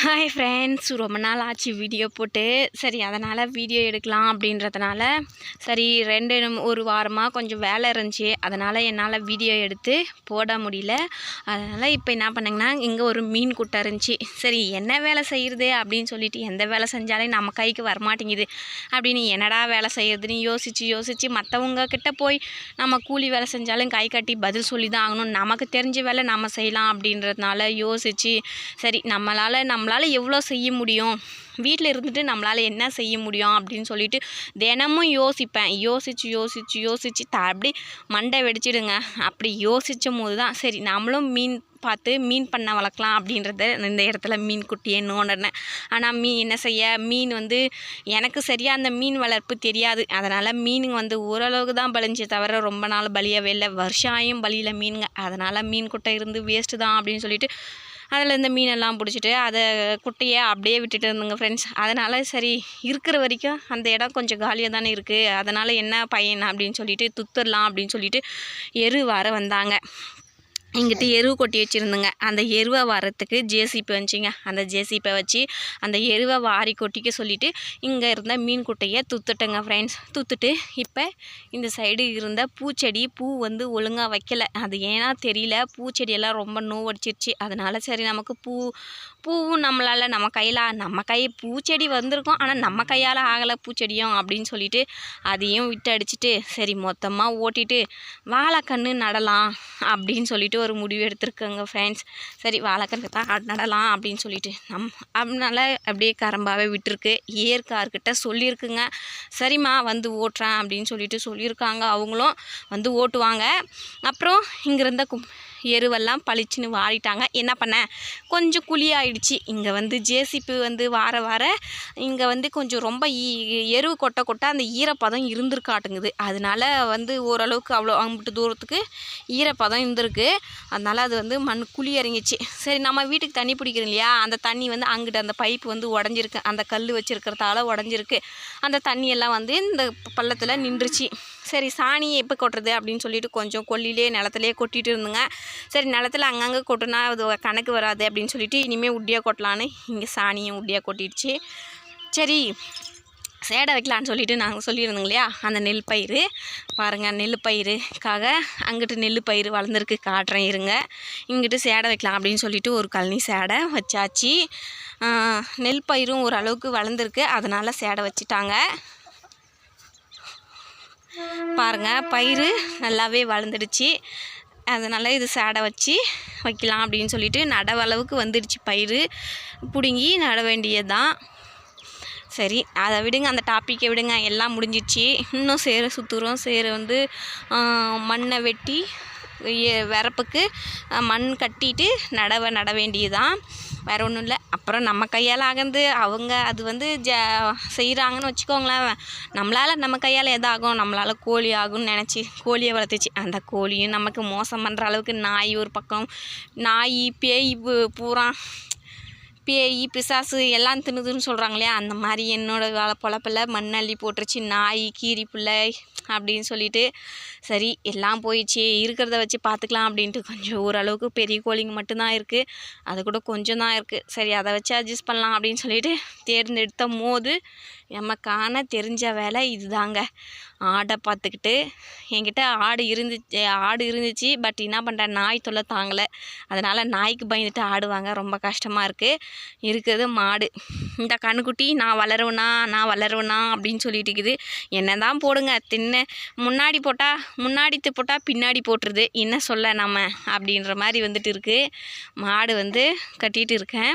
Hi friends ரொம்ப நாள் ஆச்சு வீடியோ போட்டு. சரி அதனால் வீடியோ எடுக்கலாம் அப்படின்றதுனால சரி ரெண்டு ஒரு வாரமாக கொஞ்சம் வேலை இருந்துச்சு. அதனால் என்னால் வீடியோ எடுத்து போட முடியல. அதனால் இப்போ என்ன பண்ணுங்கன்னா இங்கே ஒரு மீன் குட்டை இருந்துச்சு. சரி என்ன வேலை செய்கிறது அப்படின்னு சொல்லிட்டு எந்த வேலை செஞ்சாலே நம்ம கைக்கு வரமாட்டேங்குது. அப்படின்னு என்னடா வேலை செய்கிறதுன்னு யோசித்து யோசித்து மற்றவங்க கிட்டே போய் நம்ம கூலி வேலை செஞ்சாலும் கை கட்டி பதில் சொல்லி தான் ஆகணும். நமக்கு தெரிஞ்ச வேலை நம்ம செய்யலாம் அப்படின்றதுனால யோசித்து சரி நம்மளால் நம்ம நம்மளால் எவ்வளோ செய்ய முடியும்? வீட்டில் இருந்துட்டு நம்மளால் என்ன செய்ய முடியும்? அப்படின்னு சொல்லிட்டு தினமும் யோசிப்பேன். யோசித்து யோசித்து யோசித்து த அப்படி மண்டை வெடிச்சிடுங்க. அப்படி யோசிச்சும் போது தான் சரி நம்மளும் மீன் பார்த்து மீன் பண்ண வளர்க்கலாம் அப்படின்றத இந்த இடத்துல மீன் குட்டியே நோண்டினேன். ஆனால் மீன் என்ன செய்ய? மீன் வந்து எனக்கு சரியாக அந்த மீன் வளர்ப்பு தெரியாது. அதனால் மீனுங்க வந்து ஓரளவுக்கு தான் பலிஞ்சே தவிர ரொம்ப நாள் பலியவே இல்லை. வருஷம் ஆயும் பலியில் மீனுங்க. அதனால் மீன் குட்டை இருந்து வேஸ்ட்டு தான் அப்படின்னு சொல்லிட்டு அதில் இந்த மீனெல்லாம் பிடிச்சிட்டு அதை குட்டையை அப்படியே விட்டுட்டு இருந்தோங்க ஃப்ரெண்ட்ஸ் அதனால் சரி இருக்கிற வரைக்கும் அந்த இடம் கொஞ்சம் காலியாக தானே இருக்குது அதனால் என்ன பயன் அப்படின்னு சொல்லிட்டு துத்துடலாம் அப்படின்னு சொல்லிட்டு எரு வர வந்தாங்க. இங்கிட்டு எருவு கொட்டி வச்சுருந்துங்க. அந்த எருவை வரத்துக்கு ஜேசிபி வந்துச்சிங்க. அந்த ஜேசிபை வச்சு அந்த எருவை வாரி கொட்டிக்க சொல்லிவிட்டு இங்கே இருந்த மீன் குட்டையை துத்துட்டேங்க ஃப்ரெண்ட்ஸ் துத்துட்டு இப்போ இந்த சைடு இருந்த பூச்செடி பூ வந்து ஒழுங்காக வைக்கல. அது ஏன்னா தெரியல. பூச்செடியெல்லாம் ரொம்ப நோவடிச்சிருச்சு. அதனால் சரி நமக்கு பூ பூவும் நம்மளால் நம்ம கையில் நம்ம கை பூச்செடி வந்திருக்கும். ஆனால் நம்ம கையால் ஆகலை பூச்செடியும் அப்படின்னு சொல்லிட்டு அதையும் விட்டு அடிச்சிட்டு சரி மொத்தமாக ஓட்டிட்டு வாழைக்கன்று நடலாம் அப்படின்னு சொல்லிட்டு ஒரு முடிவு எடுத்திருக்கேங்க ஃப்ரெண்ட்ஸ் சரி வாழைக்கன்று தான் நடலாம் அப்படின்னு சொல்லிட்டு. நம் அதனால அப்படியே கரம்பாவே விட்டுருக்கு. ஏற்கார்கிட்ட சொல்லியிருக்குங்க. சரிம்மா வந்து ஓட்டுறேன் அப்படின்னு சொல்லிட்டு சொல்லியிருக்காங்க. அவங்களும் வந்து ஓட்டுவாங்க. அப்புறம் இங்கே இருந்த கும் எருவெல்லாம் பளிச்சுன்னு வாடிட்டாங்க என்ன பண்ணேன் கொஞ்சம் குழி ஆயிடுச்சு இங்கே வந்து ஜேசிபி வந்து வார வார இங்கே வந்து கொஞ்சம் ரொம்ப ஈ- எருவு கொட்ட கொட்ட அந்த ஈரப்பதம் இருந்திருக்காட்டுங்குது. அதனால வந்து ஓரளவுக்கு அவ்வளோ அங்கிட்டு தூரத்துக்கு ஈரப்பதம் இருந்திருக்கு. அதனால் அது வந்து மண் குழி இறங்கிச்சு. சரி நம்ம வீட்டுக்கு தண்ணி பிடிக்கிறோம் இல்லையா? அந்த தண்ணி வந்து அங்கிட்ட அந்த பைப்பு வந்து உடஞ்சிருக்கு. அந்த கல் வச்சுருக்கிறதால உடஞ்சிருக்கு. அந்த தண்ணியெல்லாம் வந்து இந்த பள்ளத்தில் நின்றுச்சு. சரி சாணியை எப்போ கொட்டுறது அப்படின்னு சொல்லிட்டு கொஞ்சம் கொல்லிலே நிலத்துலேயே கொட்டிட்டு இருந்துங்க. சரி நிலத்துல அங்கங்கே கொட்டினா அது கணக்கு வராது அப்படின்னு சொல்லிட்டு இனிமேல் உட்டியாக கொட்டலான்னு இங்கே சாணியை உட்டியாக கொட்டிடுச்சு. சரி சேடை வைக்கலான்னு சொல்லிட்டு நாங்கள் சொல்லியிருந்தோங்க இல்லையா? அந்த நெல் பயிர் பாருங்கள் நெல் பயிருக்காக அங்கிட்டு நெல் பயிர் வளர்ந்துருக்கு. காட்டுறேன் இருங்க. இங்கிட்டு சேடை வைக்கலாம் அப்படின்னு சொல்லிட்டு ஒரு கழனி சேடை வச்சாச்சு. நெல் பயிரும் ஓரளவுக்கு வளர்ந்துருக்கு. அதனால் சேடை வச்சுட்டாங்க. பாருங்கள் பயிர் நல்லாவே வளர்ந்துடுச்சு. அதனால் இது சேடை வச்சு வைக்கலாம் அப்படின்னு சொல்லிட்டு நடவளவுக்கு வந்துடுச்சு பயிர் பிடுங்கி நட வேண்டியதுதான். சரி அதை விடுங்க அந்த டாப்பிக்கை விடுங்க எல்லாம் முடிஞ்சிச்சு. இன்னும் சேர சுற்றுறோம் சேரு வந்து மண்ணை வெட்டி வரப்புக்கு மண் கட்டிட்டு நடவை நட வேண்டியதுதான். வேறு ஒன்றும் இல்லை. அப்புறம் நம்ம கையால் ஆகுது அவங்க அது வந்து ஜ செய்கிறாங்கன்னு வச்சுக்கோங்களேன். நம்மளால் நம்ம கையால் எதாகும் நம்மளால் கோழி ஆகும்னு நினச்சி கோழியை வளர்த்துச்சு. அந்த கோழியும் நமக்கு மோசம் பண்ணுற அளவுக்கு நாய் ஒரு பக்கம் நாய் பேய் பூரா பேய் பிசாசு எல்லாம் தின்னுதுன்னு சொல்கிறாங்க இல்லையா அந்த மாதிரி என்னோடய வேலை பொழப்பில் மண்ணள்ளி போட்டுருச்சு நாய் கீரி பிள்ளை அப்படின்னு சொல்லிட்டு. சரி எல்லாம் போயிடுச்சு இருக்கிறத வச்சு பார்த்துக்கலாம் அப்படின்ட்டு கொஞ்சம் ஓரளவுக்கு பெரிய கோழிங்க மட்டும்தான் இருக்குது அது கூட கொஞ்சம் தான் இருக்குது சரி அதை வச்சு அட்ஜஸ்ட் பண்ணலாம் அப்படின்னு சொல்லிட்டு தேர்ந்தெடுத்த போது நமக்கான தெரிஞ்ச வேலை இதுதாங்க. ஆடை பார்த்துக்கிட்டு என்கிட்ட ஆடு இருந்துச்சு ஆடு இருந்துச்சு பட் என்ன பண்ணுறேன் நாய் தொல்லை தாங்கலை. அதனால் நாய்க்கு பயந்துட்டு ஆடுவாங்க ரொம்ப கஷ்டமாக இருக்குது இருக்கிறது மாடு. இந்த கண்ணுக்குட்டி நான் வளருவேனா நான் வளருவேனா அப்படின்னு சொல்லிட்டு இருக்குது. என்ன தான் போடுங்க தின்ன. முன்னாடி போட்டால் முன்னாடி போட்டால் பின்னாடி போட்டுருது. என்ன சொல்ல நம்ம அப்படின்ற மாதிரி வந்துட்டு இருக்குது மாடு வந்து கட்டிகிட்டு இருக்கேன்.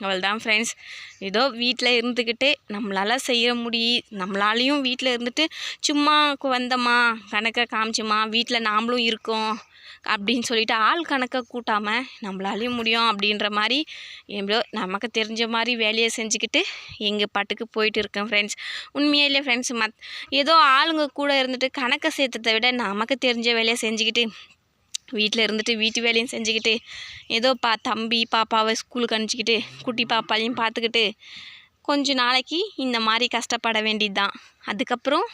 அவள்தான் ஃப்ரெண்ட்ஸ் ஏதோ வீட்டில் இருந்துக்கிட்டு நம்மளால் செய்ய முடியு நம்மளாலையும் வீட்டில் இருந்துட்டு சும்மா வந்தம்மா வந்தோமா கணக்கை காமிச்சோமா வீட்டில் நாமளும் இருக்கோம் அப்படின்னு சொல்லிட்டு ஆள் கணக்கை கூட்டாமல் நம்மளாலையும் முடியும் அப்படின்ற மாதிரி எப்படியோ நமக்கு தெரிஞ்ச மாதிரி வேலையை செஞ்சுக்கிட்டு எங்கள் பாட்டுக்கு போயிட்டு இருக்கேன் ஃப்ரெண்ட்ஸ் உண்மையிலே ஃப்ரெண்ட்ஸ் மத் ஏதோ ஆளுங்க கூட இருந்துட்டு கணக்கை சேர்த்ததை விட நமக்கு தெரிஞ்ச வேலையை செஞ்சுக்கிட்டு வீட்டில் இருந்துட்டு வீட்டு வேலையும் செஞ்சுக்கிட்டு ஏதோ பா தம்பி பாப்பாவை ஸ்கூலுக்கு அனுப்பிச்சிக்கிட்டு குட்டி பாப்பாலையும் பார்த்துக்கிட்டு கொஞ்ச நாளைக்கு இந்த மாதிரி கஷ்டப்பட வேண்டியது தான் அதுக்கப்புறம்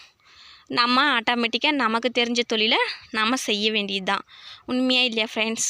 நம்ம ஆட்டோமேட்டிக்காக நமக்கு தெரிஞ்ச தொழிலை நம்ம செய்ய வேண்டியது தான் உண்மையாக இல்லையா ஃப்ரெண்ட்ஸ்